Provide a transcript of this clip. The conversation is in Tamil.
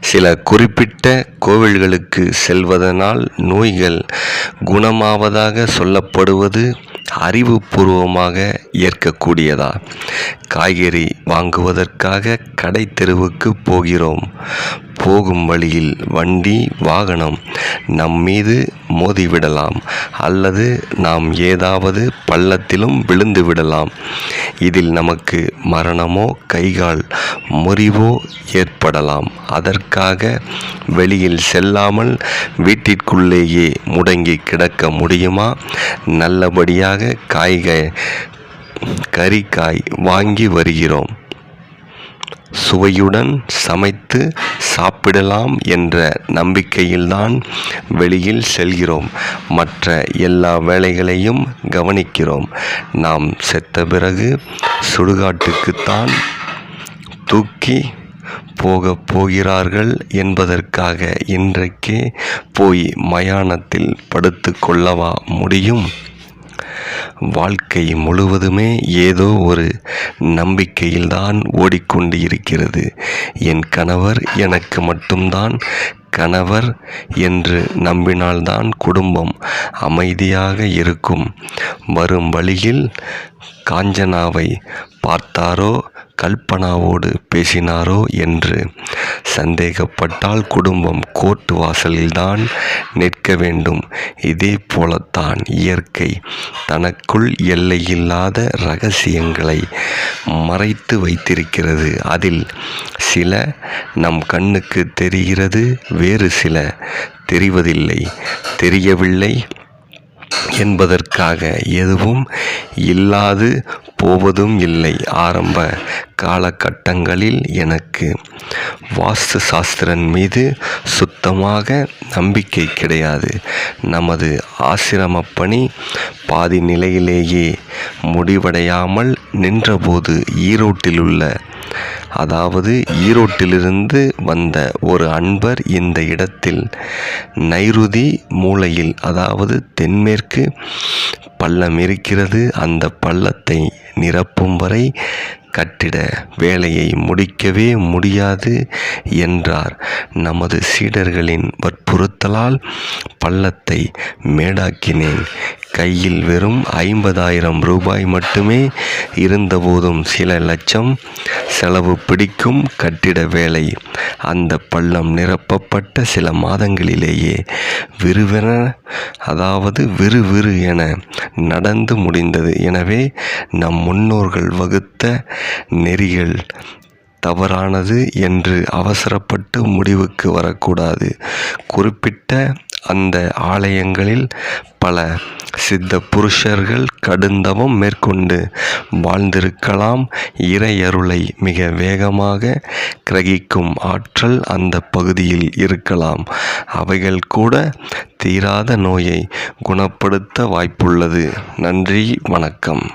சில குறிப்பிட்ட கோவில்களுக்கு செல்வதனால் நோய்கள் குணமாவதாக சொல்லப்படுவது அறிவுபூர்வமாக ஏற்கக்கூடியதா? காய்கறி வாங்குவதற்காக கடை தெருவுக்கு போகிறோம். போகும் வழியில் வண்டி வாகனம் நம் மீது மோதிவிடலாம் அல்லது நாம் ஏதாவது பள்ளத்திலும் விழுந்து விடலாம். இதில் நமக்கு மரணமோ கைகால் முறிவோ ஏற்படலாம். அதற்காக வெளியில் செல்லாமல் வீட்டிற்குள்ளேயே முடங்கி கிடக்க முடியுமா? நல்லபடியாக காய்க கறிக்காய் வாங்கி வருகிறோம். சுவையுடன் சமைத்து சாப்பிடலாம் என்ற நம்பிக்கையில்தான் வெளியில் செல்கிறோம். மற்ற எல்லா வேலைகளையும் கவனிக்கிறோம். நாம் செத்த பிறகு சுடுகாட்டுக்குத்தான் தூக்கி போகப் போகிறார்கள் என்பதற்காக இன்றைக்கே போய் மயானத்தில் படுத்து கொள்ளவா முடியும்? வாழ்க்கை முழுவதுமே ஏதோ ஒரு நம்பிக்கையில்தான் ஓடிக்கொண்டு இருக்கிறது என் கணவர் எனக்கு மட்டும்தான் கணவர் என்று நம்பினால்தான் குடும்பம் அமைதியாக இருக்கும். வரும் வழியில் காஞ்சனாவை பார்த்தாரோ? கல்பனாவோடு பேசினாரோ என்று சந்தேகப்பட்டால் குடும்பம் கோர்ட் வாசலில்தான் நிற்க வேண்டும். இதே போலத்தான் இயற்கை தனக்குள் எல்லையில்லாத ரகசியங்களை மறைத்து வைத்திருக்கிறது. அதில் சில நம் கண்ணுக்கு தெரிகிறது வேறு சில தெரிவதில்லை. தெரியவில்லை என்பதற்காக எதுவும் இல்லாது போவதும் இல்லை. ஆரம்ப காலகட்டங்களில் எனக்கு வாஸ்து சாஸ்திரன் மீது சுத்தமாக நம்பிக்கை கிடையாது. நமது ஆசிரம பணி பாதி நிலையிலேயே முடிவடையாமல் நின்றபோது ஈரோட்டில் உள்ள அதாவது ஈரோட்டிலிருந்து வந்த ஒரு அன்பர் இந்த இடத்தில் நைருதி மூலையில் அதாவது தென்மேற்கு பள்ளம் இருக்கிறது. அந்த பள்ளத்தை நிரப்பும் வரை கட்டிட வேலையை முடிக்கவே முடியாது என்றார். நமது சீடர்களின் வற்புறுத்தலால் பள்ளத்தை மேடாக்கினேன். கையில் வெறும் ஐம்பதாயிரம் ரூபாய் மட்டுமே இருந்தபோதும் சில லட்சம் செலவு பிடிக்கும் கட்டிட வேலை. அந்த பள்ளம் நிரப்பப்பட்ட சில மாதங்களிலேயே விறுவென அதாவது விறுவிறு என நடந்து முடிந்தது. எனவே நம் முன்னோர்கள் வகுத்த நெறிகள் தவறானது என்று அவசரப்பட்டு முடிவுக்கு வரக்கூடாது. குறிப்பிட்ட அந்த ஆலயங்களில் பல சித்த புருஷர்கள் கடுந்தவம் மேற்கொண்டு வாழ்ந்திருக்கலாம். இறையருளை மிக வேகமாக கிரகிக்கும் ஆற்றல் அந்த பகுதியில் இருக்கலாம். அவைகள் கூட தீராத நோயை குணப்படுத்த வாய்ப்புள்ளது. நன்றி வணக்கம்.